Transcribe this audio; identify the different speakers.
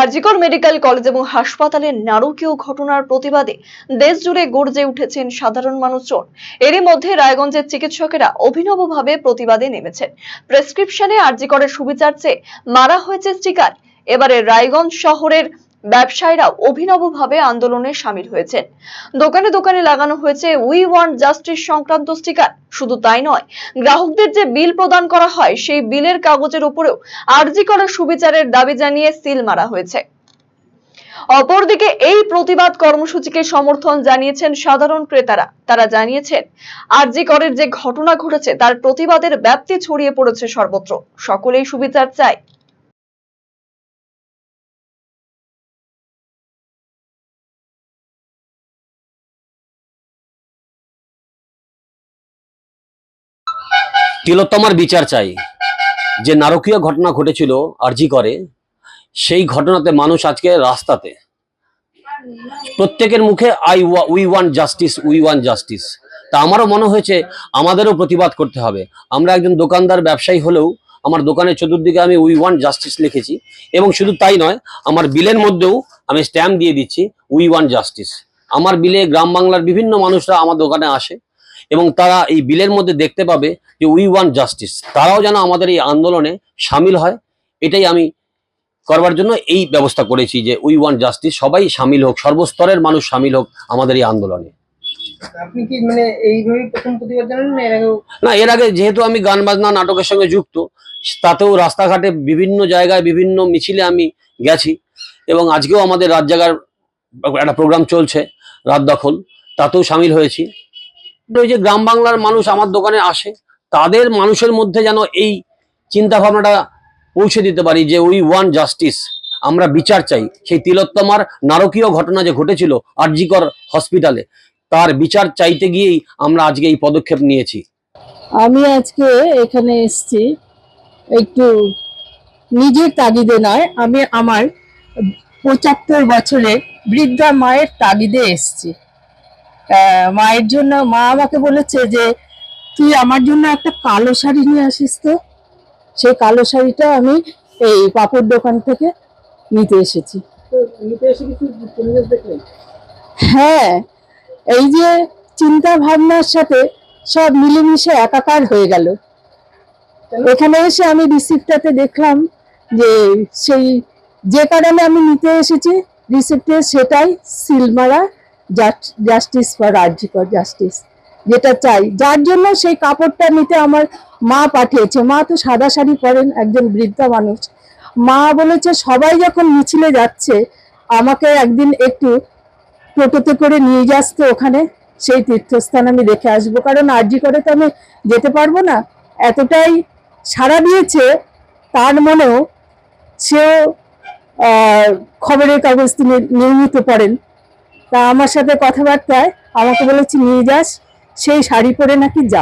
Speaker 1: RG Kar medical college এবং হাসপাতালের নারকীয় ঘটনার প্রতিবাদে দেশ জুড়ে গর্জে উঠেছেন সাধারণ মানুষজন। এরই মধ্যে রায়গঞ্জের চিকিৎসকেরা অভিনবভাবে প্রতিবাদে নেমেছেন। প্রেসক্রিপশনে আরজিকরের সুবিচার চেয়ে মারা হয়েছে স্টিকার। এবারে রায়গঞ্জ শহরের ব্যবসায়ীরাও অভিনবভাবে আন্দোলনে সামিল হয়েছেন। দোকানে দোকানে লাগানো হয়েছে উই ওয়ান্ট জাস্টিস সংক্রান্ত স্টিকার। শুধু তাই নয়, গ্রাহকদের যে বিল প্রদান করা হয়, সেই বিলের কাগজের উপরেও আরজি করা সুবিচারের দাবি জানিয়ে সিল মারা হয়েছে। অপরদিকে এই প্রতিবাদ কর্মসূচিকে সমর্থন জানিয়েছেন সাধারণ ক্রেতারা। তারা জানিয়েছেন, আরজি করের যে ঘটনা ঘটেছে, তার প্রতিবাদের ব্যাপ্তি ছড়িয়ে পড়েছে সর্বত্র। সকলেই সুবিচার চায়।
Speaker 2: তিলোত্তমার বিচার চাই। যে নারকীয় ঘটনা ঘটেছিল আরজি করে, সেই ঘটনাতে মানুষ আজকে রাস্তাতে। প্রত্যেকের মুখে I we want justice we want justice তা আমারও মনে হয়েছে, আমাদেরও প্রতিবাদ করতে হবে। আমরা একজন দোকানদার, ব্যবসায়ী হলেও আমার দোকানের চতুর্দিকে আমি উই ওয়ান জাস্টিস লিখেছি। এবং শুধু তাই নয়, আমার বিলের মধ্যেও আমি স্ট্যাম্প দিয়ে দিচ্ছি উই ওয়ান জাস্টিস আমার বিলে গ্রাম বাংলার বিভিন্ন মানুষরা আমার দোকানে আসে। এবং তারা এই বিলের মধ্যে দেখতে পাবে যে উই ওয়ান জাস্টিস তারাও যেন আমাদের এই আন্দোলনে সামিল হয় এটাই আমি করবার জন্য এই ব্যবস্থা করেছি যে উই ওয়ান জাস্টিস সবাই সামিল হোক সর্বস্তরের মানুষ সামিল হোক আমাদের এই আন্দোলনে।
Speaker 3: মানে না এর
Speaker 2: না এর আগে যেহেতু আমি গান বাজনা নাটকের সঙ্গে যুক্ত তাতেও রাস্তাঘাটে বিভিন্ন জায়গায় বিভিন্ন মিছিলে আমি গেছি এবং আজকেও আমাদের রাত জাগার একটা প্রোগ্রাম চলছে রাত দখল তাতেও সামিল হয়েছি। ওই যে গ্রাম বাংলার মানুষ আমার দোকানে আসে, তাদের মানুষের মধ্যে যেন এই চিন্তা ভাবনাটা পৌঁছে দিতে পারি যে উই ওয়ান জাস্টিস, আমরা বিচার চাই। সেই তিলোত্তমার নারকীয় ঘটনা যে ঘটেছিল আরজিকর হসপিটালে, তার বিচার চাইতে গিয়েই আমরা আজকে এই পদক্ষেপ নিয়েছি।
Speaker 4: আমি আজকে এখানে এসেছি, একটু নিজের তাগিদে নয়, আমি আমার পঁচাত্তর বছরের বৃদ্ধা মায়ের তাগিদে এসেছি। মায়ের জন্য মা আমাকে বলেছে যে তুই আমার জন্য একটা কালো শাড়ি নিয়ে আসিস তো? সেই কালো শাড়িটা আমি এই পাপড় দোকান থেকে নিতে এসেছি। হ্যাঁ এই যে চিন্তা ভাবনার সাথে সব মিলেমিশে একাকার হয়ে গেল। এখানে এসে আমি রিসিপ্টটাতে দেখলাম যে সেই যে কারণে আমি নিতে এসেছি রিসিপ্টে সেটাই সিলমারা জাস্টিস ফর আর্জিকর জাস্টিস যেটা চাই। যার জন্য সেই কাপড়টা নিতে আমার মা পাঠিয়েছে। মা তো সাদা শাড়ি পরেন, একজন বৃদ্ধা মানুষ। মা বলেছে, সবাই যখন মিছিলে যাচ্ছে, আমাকে একদিন একটু টোটোতে করে নিয়ে যাস তো ওখানে। সেই তীর্থস্থান আমি দেখে আসব। কারণ আরজি করে তো আমি যেতে পারব না। এতটাই সাড়া দিয়েছে, তার মনেও সেও খবরের কাগজ তিনি নিয়মিত পড়েন তা আমার সাথে কথাবার্তায় আমাকে বলেছি নিয়ে যাস সেই শাড়ি পরে নাকি যাবে?